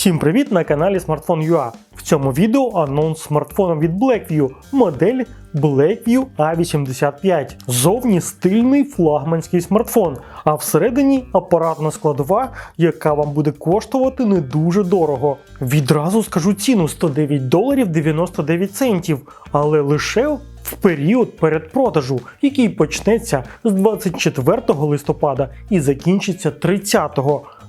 Всім привіт на каналі Smartphone.ua. В цьому відео анонс смартфона від Blackview, модель Blackview A85. Зовні стильний флагманський смартфон, а всередині апаратна складова, яка вам буде коштувати не дуже дорого. Відразу скажу ціну 109 доларів 99 центів, але лише в період передпродажу, який почнеться з 24 листопада і закінчиться 30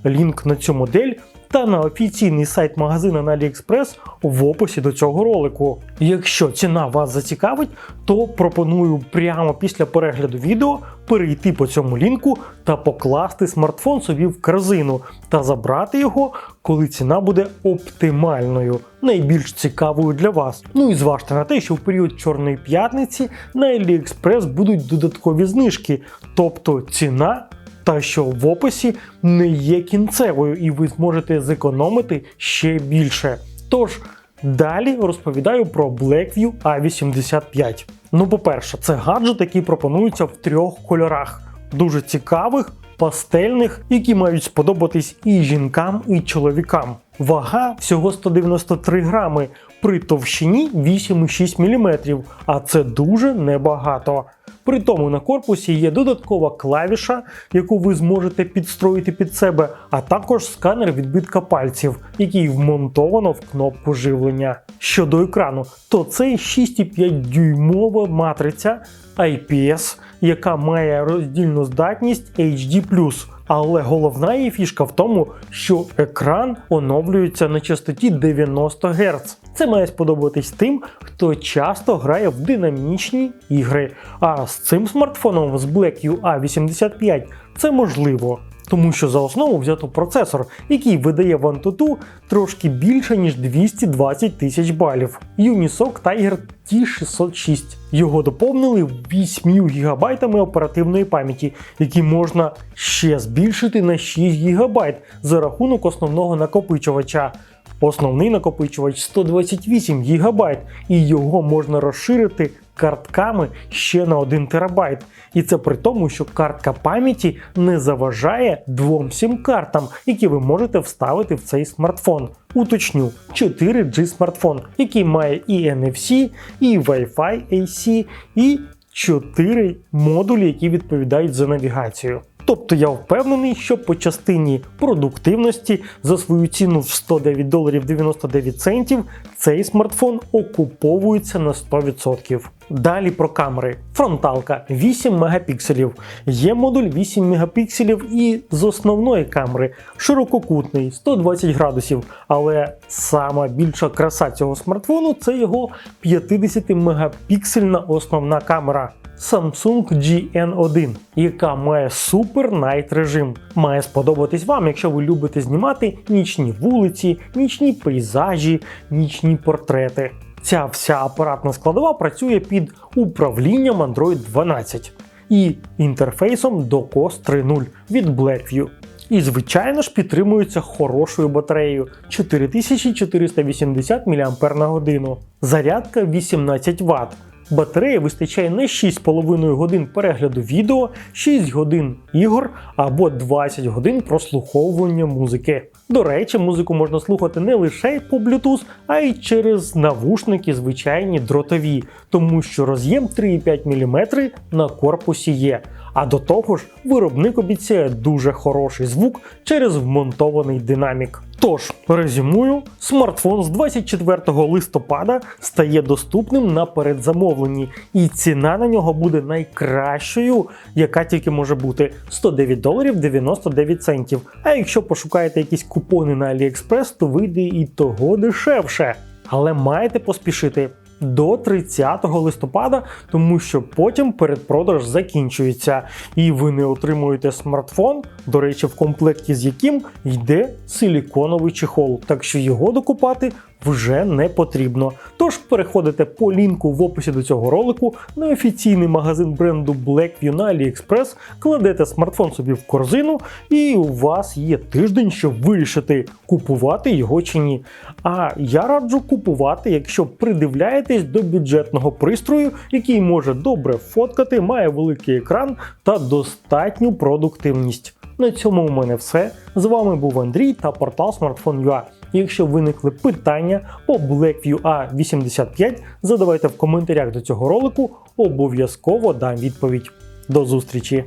Лінк на цю модель та на офіційний сайт магазину на AliExpress в описі до цього ролику. Якщо ціна вас зацікавить, то пропоную прямо після перегляду відео перейти по цьому лінку та покласти смартфон собі в корзину та забрати його, коли ціна буде оптимальною, найбільш цікавою для вас. Ну і зважте на те, що в період Чорної п'ятниці на AliExpress будуть додаткові знижки, тобто ціна та що в описі не є кінцевою, і ви зможете зекономити ще більше. Тож, далі розповідаю про Blackview A85. Ну, по-перше, це гаджет, який пропонується в трьох кольорах, дуже цікавих, пастельних, які мають сподобатись і жінкам, і чоловікам. Вага всього 193 грами при товщині 8,6 мм, а це дуже небагато. При тому на корпусі є додаткова клавіша, яку ви зможете підстроїти під себе, а також сканер відбитка пальців, який вмонтовано в кнопку живлення. Щодо екрану, то це 6,5 дюймова матриця IPS, яка має роздільну здатність HD+. Але головна її фішка в тому, що екран оновлюється на частоті 90 Гц. Це має сподобатись тим, хто часто грає в динамічні ігри. А з цим смартфоном з Blackview A85 це можливо. Тому що за основу взято процесор, який видає в Antutu трошки більше ніж 220 тисяч балів. Unisoc Tiger T606. Його доповнили 8 ГБ оперативної пам'яті, які можна ще збільшити на 6 ГБ за рахунок основного накопичувача. Основний накопичувач 128 ГБ, і його можна розширити картками ще на 1 ТБ. І це при тому, що картка пам'яті не заважає двом сім-картам, які ви можете вставити в цей смартфон. Уточню, 4G смартфон, який має і NFC, і Wi-Fi AC, і 4 модулі, які відповідають за навігацію. Тобто я впевнений, що по частині продуктивності за свою ціну в 109 доларів 99 центів цей смартфон окуповується на 100%. Далі про камери. Фронталка 8 мегапікселів. Є модуль 8 мегапікселів і з основної камери ширококутний 120 градусів. Але сама більша краса цього смартфону це його 50 мегапіксельна основна камера. Samsung GN1, яка має Super Night режим. Має сподобатись вам, якщо ви любите знімати нічні вулиці, нічні пейзажі, нічні портрети. Ця вся апаратна складова працює під управлінням Android 12 і інтерфейсом DOCOS 3.0 від Blackview. І, звичайно ж, підтримується хорошою батареєю 4480 мАч. Зарядка 18 Вт. Батареї вистачає на 6,5 годин перегляду відео, 6 годин ігор або 20 годин прослуховування музики. До речі, музику можна слухати не лише по Bluetooth, а й через навушники звичайні дротові, тому що роз'єм 3,5 мм на корпусі є. А до того ж, виробник обіцяє дуже хороший звук через вмонтований динамік. Тож, резюмую, смартфон з 24 листопада стає доступним на передзамовленні, і ціна на нього буде найкращою, яка тільки може бути 109 доларів 99 центів. А якщо пошукаєте якісь купони на AliExpress, то вийде і того дешевше. Але маєте поспішити до 30 листопада, тому що потім передпродаж закінчується, і ви не отримуєте смартфон, до речі, в комплекті з яким йде силіконовий чехол, так що його докупати вже не потрібно. Тож переходите по лінку в описі до цього ролику на офіційний магазин бренду Blackview на AliExpress, кладете смартфон собі в корзину, і у вас є тиждень, щоб вирішити, купувати його чи ні. А я раджу купувати, якщо придивляєтесь до бюджетного пристрою, який може добре фоткати, має великий екран та достатню продуктивність. На цьому у мене все. З вами був Андрій та портал Smartphone.ua. Якщо виникли питання по Blackview A85, задавайте в коментарях до цього ролику, обов'язково дам відповідь. До зустрічі!